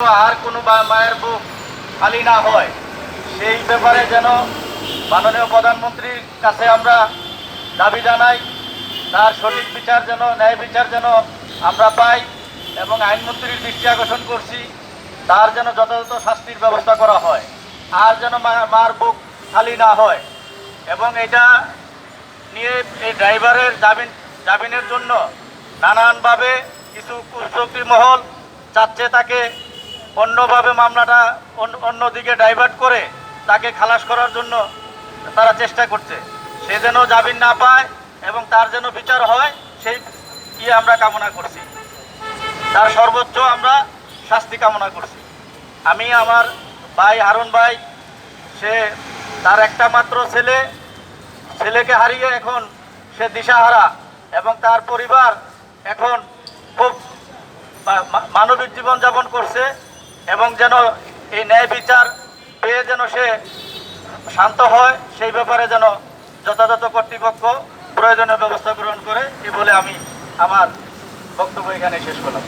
আর কোনো মায়ের বুক খালি না হয়, সেই ব্যাপারে যেন মাননীয় প্রধানমন্ত্রীর কাছে আমরা দাবি জানাই, তার সঠিক বিচার যেন, ন্যায় বিচার যেন আমরা পাই এবং আইনমন্ত্রীর দৃষ্টি আকর্ষণ করছি, তার যেন যথাযথ শাস্তির ব্যবস্থা করা হয়, আর যেন মার বুক খালি না হয়। এবং এটা নিয়ে এই ড্রাইভারের জামিন, জামিনের জন্য নানানভাবে কিছু কুচক্রী মহল চাচ্ছে তাকে অন্যভাবে মামলাটা অন্য- অন্যদিকে ডাইভার্ট করে তাকে খালাস করার জন্য তারা চেষ্টা করছে। সে যেন জামিন না পায় এবং তার যেন বিচার হয়, সেই ইয়ে আমরা কামনা করছি। তার সর্বোচ্চ আমরা শাস্তি কামনা করছি। আমি আমার ভাই হারুন ভাই, সে তার একটা মাত্র ছেলে, ছেলেকে হারিয়ে এখন সে দিশাহারা এবং তার পরিবার এখন খুব মানবিক জীবনযাপন করছে। এবং যেন এই ন্যায় বিচার পেয়ে যেন সে শান্ত হয়, সেই ব্যাপারে যেন যথাযথ কর্তৃপক্ষ প্রয়োজনীয় ব্যবস্থা গ্রহণ করে এই বলে আমি আমার বক্তব্য এখানে শেষ করলাম।